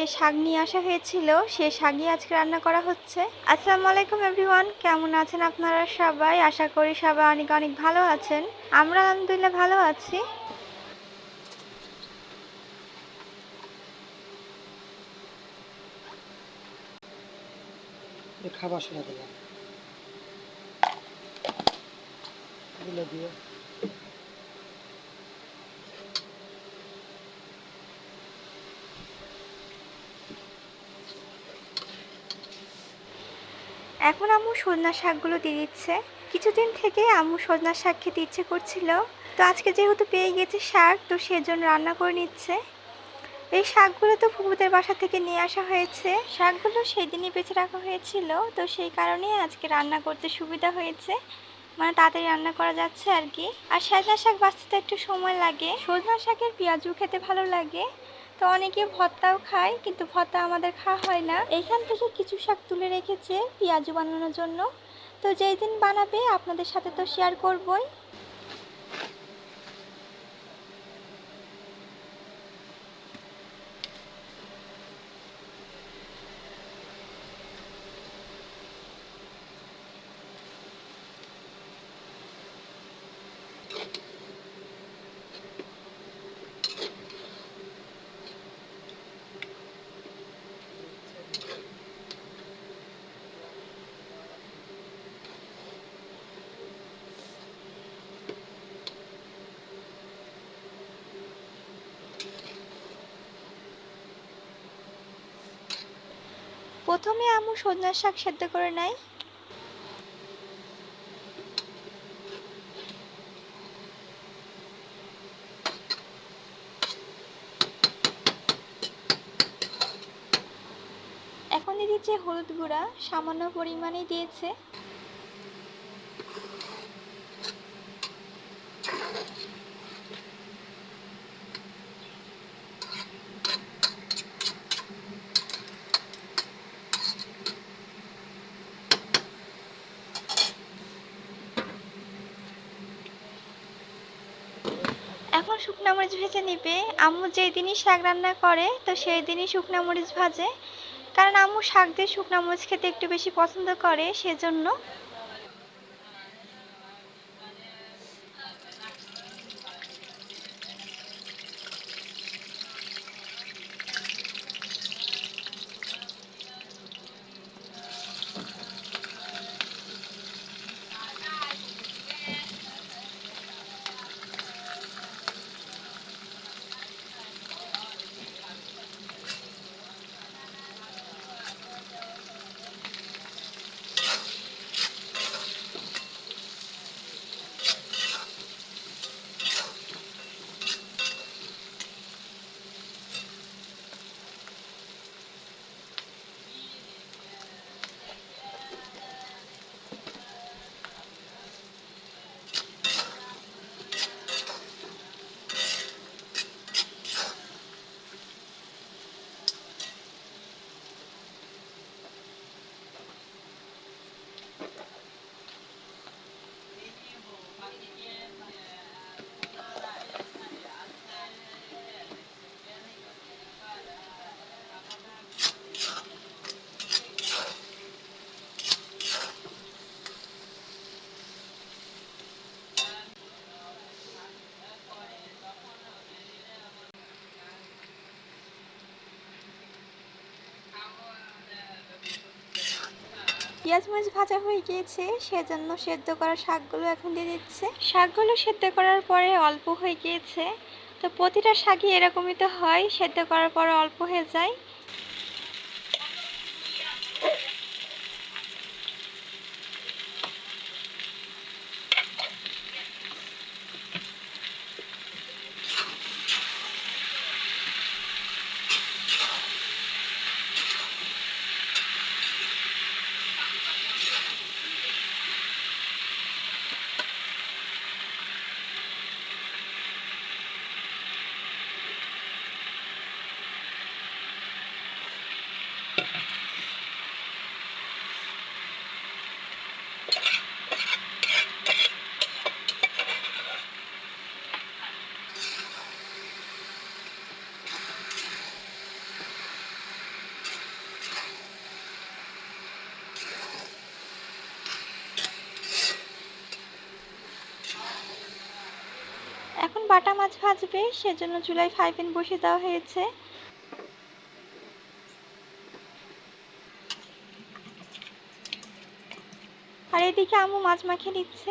যে শাক নিয়ে আসা হয়েছিল, সে শাকই আজকে রান্না করা হচ্ছে। আসসালামু আলাইকুম এভরিওয়ান, কেমন আছেন আপনারা সবাই? আশা করি সবাই অনেক অনেক ভালো আছেন। আমরা আলহামদুলিল্লাহ ভালো আছি। খাবার সেটা দিলাম। দিয়ে এখন আম্মু সজনা শাকগুলো দিয়ে দিচ্ছে। কিছুদিন থেকে আম্মু সজনা শাক খেতে ইচ্ছে করছিল। তো আজকে যেহেতু পেয়ে গেছে শাক, তো সেজন্য রান্না করে নিচ্ছে। এই শাকগুলো তো ফুপুদের বাসা থেকে নিয়ে আসা হয়েছে। শাকগুলো সেই দিনই বেছে রাখা হয়েছিল। তো সেই কারণে আজকে রান্না করতে সুবিধা হয়েছে। মানে তাড়াতাড়ি রান্না করা যাচ্ছে আর কি। আর সজনা শাক বাঁচতে একটু সময় লাগে। সজনা শাকের পেঁয়াজও খেতে ভালো লাগে। তো অনেকে ভর্তাও খায়, কিন্তু ভর্তা আমাদের খাওয়া হয় না। এখান থেকে কিছু শাক তুলে রেখেছে পেঁয়াজু বানানোর জন্য। তো যেই দিন বানাবে, আপনাদের সাথে তো শেয়ার করবই। প্রথমে আমু সজনার শাক সেদ্ধ করে নাই এখন দিয়ে দিচ্ছে হলুদ গুঁড়া, সামান্য পরিমাণে দিয়েছে এখন শুকনা মরিচ ভেজে নিবে। আম্মু যেই দিনই শাক রান্না করে, তো সেই দিনই শুকনা মরিচ ভাজে। কারণ আম্মু শাক দিয়ে শুকনা মরিচ খেতে একটু বেশি পছন্দ করে, সেজন্য পেঁয়াজ মরিচ ভাজা হয়ে গিয়েছে, সেজন্য সেদ্ধ করা শাকগুলো এখন দিয়ে দিচ্ছে। শাকগুলো সেদ্ধ করার পরে অল্প হয়ে গিয়েছে। তো প্রতিটা শাকই এরকমই তো হয়, সেদ্ধ করার পরে অল্প হয়ে যায়। এখন বাটা মাছ ভাজবে সেজন্য জুলাই ফাইভেন বসে দেওয়া হয়েছে। আর এদিকে আম্মু মাছ মাখিয়ে দিচ্ছে।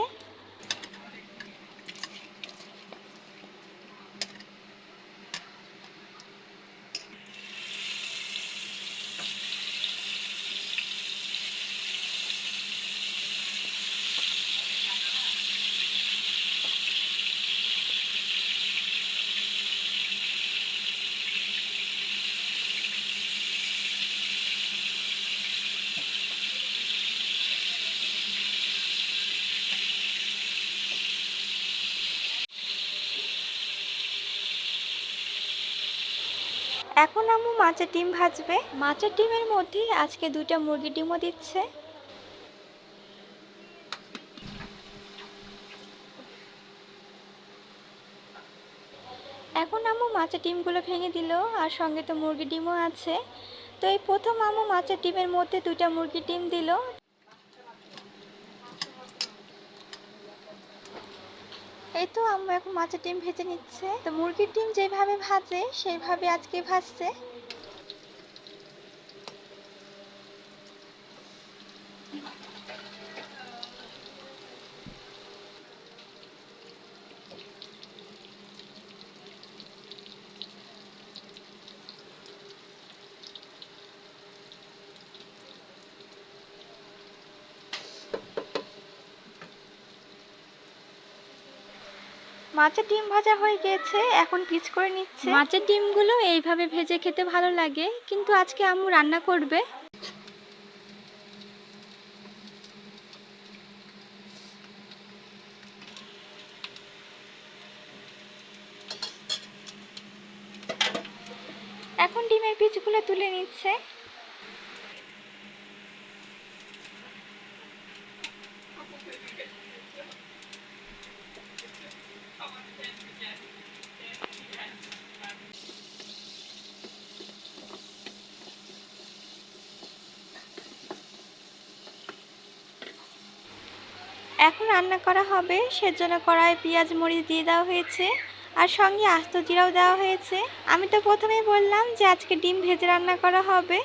এখন আম্মু মাছের ডিম ভাজবে? মাছের ডিমের মধ্যে আজকে দুইটা মুরগির ডিমও দিচ্ছে। এখন আম্মু মাছের ডিমগুলো ভেঙে দিল, আর সঙ্গে তো মুরগির ডিমও আছে। তো এই প্রথম আম্মু মাছের ডিমের মধ্যে দুইটা মুরগির ডিম দিল এই তো, আম্মু এখন মাছের ডিম ভেজে নিচ্ছে। তো মুরগির ডিম যেভাবে ভাজে, সেইভাবে আজকে ভাজছে। মাছের ডিম ভাজা হয়ে গিয়েছে এখন পিচ করে নিচ্ছে। মাছের ডিমগুলো এইভাবে ভেজে খেতে ভালো লাগে কিন্তু আজকে আম্মু রান্না করবে। এখন ডিমের পিচগুলো তুলে নিচ্ছে। এখন রান্না করা হবে। সেজন্য কড়াই পেঁয়াজ, মরিচ দিয়ে দেওয়া হয়েছে আর সঙ্গে আস্ত জিরাও দেওয়া হয়েছে। আমি তো প্রথমেই বললাম যে আজকে ডিম ভেজে রান্না করা হবে।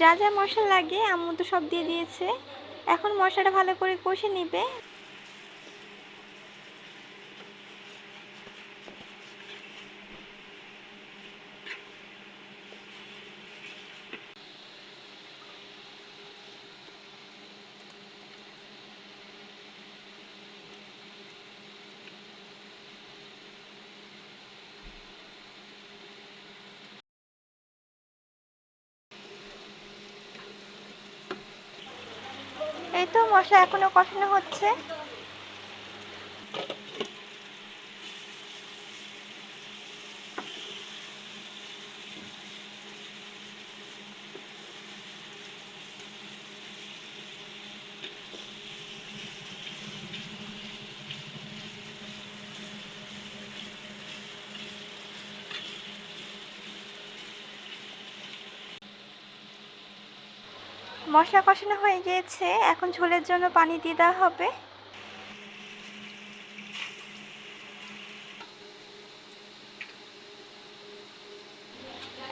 যা যা মশলা লাগে, আম্মু তো সব দিয়ে দিয়েছে। এখন মশলাটা ভালো করে কষে নিবে এই তো মশলা এখনও কষানো হচ্ছে। মশলা কষানো হয়ে গিয়েছে, এখন ঝোলের জন্য পানি দিয়ে দেওয়া হবে।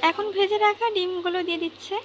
এখন ভেজে রাখা ডিমগুলো দিয়ে দিচ্ছে।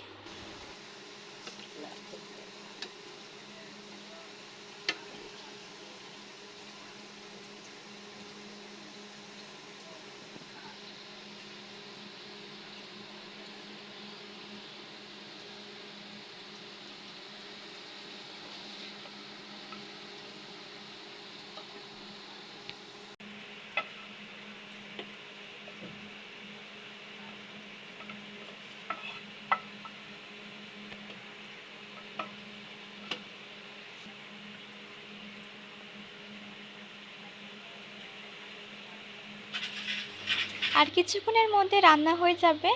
আর কিছুক্ষণের মধ্যে রান্না হয়ে যাবে।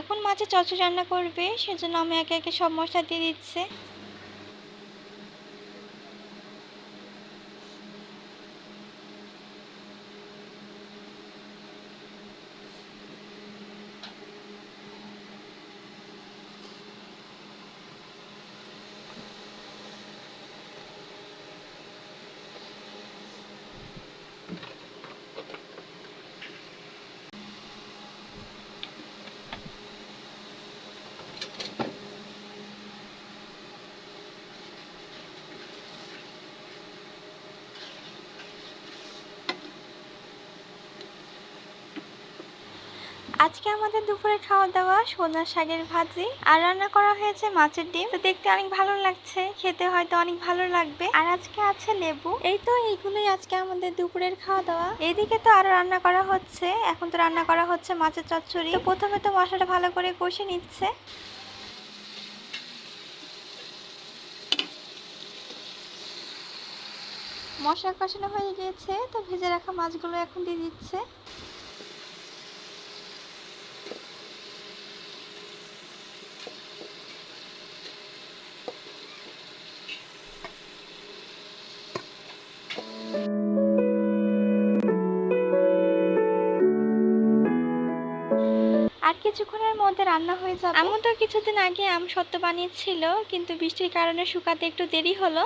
এখন মাছের চচড়ি রান্না করবে, সেজন্য আমি একে একে সব মশলা দিয়ে দিচ্ছে। আজকে আমাদের দুপুরে খাওয়া দাওয়া সোনা শাকের ভাজি আর রান্না করা হয়েছে মাছের ডিম। তো দেখতে অনেক ভালো লাগছে, খেতে হয়তো অনেক ভালো লাগবে। আর আজকে আছে লেবু। এই তো এইগুলোই আজকে আমাদের দুপুরের খাওয়া দাওয়া এইদিকে তো আরও রান্না করা হচ্ছে। এখন তো রান্না করা হচ্ছে মাছের চচ্চড়ি। প্রথমে তো মশলাটা ভালো করে কষে নিচ্ছে। মশলা কষানো হয়ে গিয়েছে। তো ভেজে রাখা মাছগুলো এখন দিয়ে দিচ্ছে। আর কিছুক্ষণের মধ্যে রান্না হয়ে যাবে। এমন তো কিছুদিন আগে আম সত্ত্ব বানিয়েছিল কিন্তু বৃষ্টির কারণে শুকাতে একটু দেরি হলো।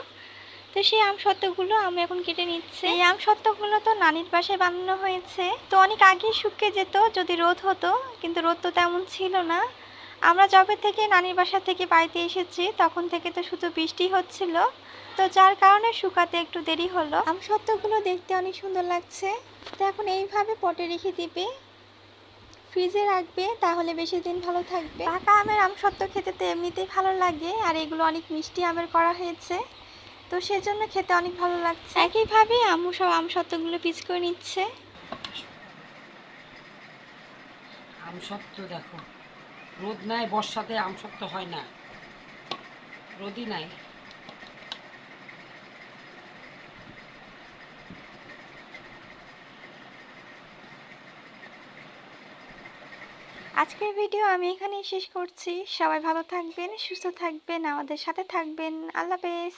তো সেই আম সত্ত্বগুলো আমি এখন কেটে নিচ্ছি। এই আম সত্ত্বগুলো তো নানির বাসায় বানানো হয়েছে। তো অনেক আগেই শুকিয়ে যেত যদি রোদ হতো কিন্তু রোদ তো তেমন ছিল না। আমরা যবে থেকে নানির বাসা থেকে বাড়িতে এসেছি তখন থেকে তো শুধু বৃষ্টি হচ্ছিল। তো যার কারণে শুকাতে একটু দেরি হলো। আম সত্ত্বগুলো দেখতে অনেক সুন্দর লাগছে। তো এখন এইভাবে পটে রেখে দিবে। ফ্রিজে রাখবে, তাহলে বেশি দিন ভালো থাকবে। পাকা আমের আম সত্ত্ব খেতে তো এমনিতেই ভালো লাগে, আর এগুলো অনেক মিষ্টি আমের করা হয়েছে। তো সেজন্য খেতে অনেক ভালো লাগছে। একইভাবে আম্মু সব আম সত্ত্বগুলো পিচ করে নিচ্ছে। আমসত্ব দেখো, রোদ নাই, বর্ষাতে আমসত্ব হয় না। রোদই নাই। আজকের ভিডিও আমি এখানেই শেষ করছি। সবাই ভালো থাকবেন, সুস্থ থাকবেন, আমাদের সাথে থাকবেন। আল্লাহ হাফেজ।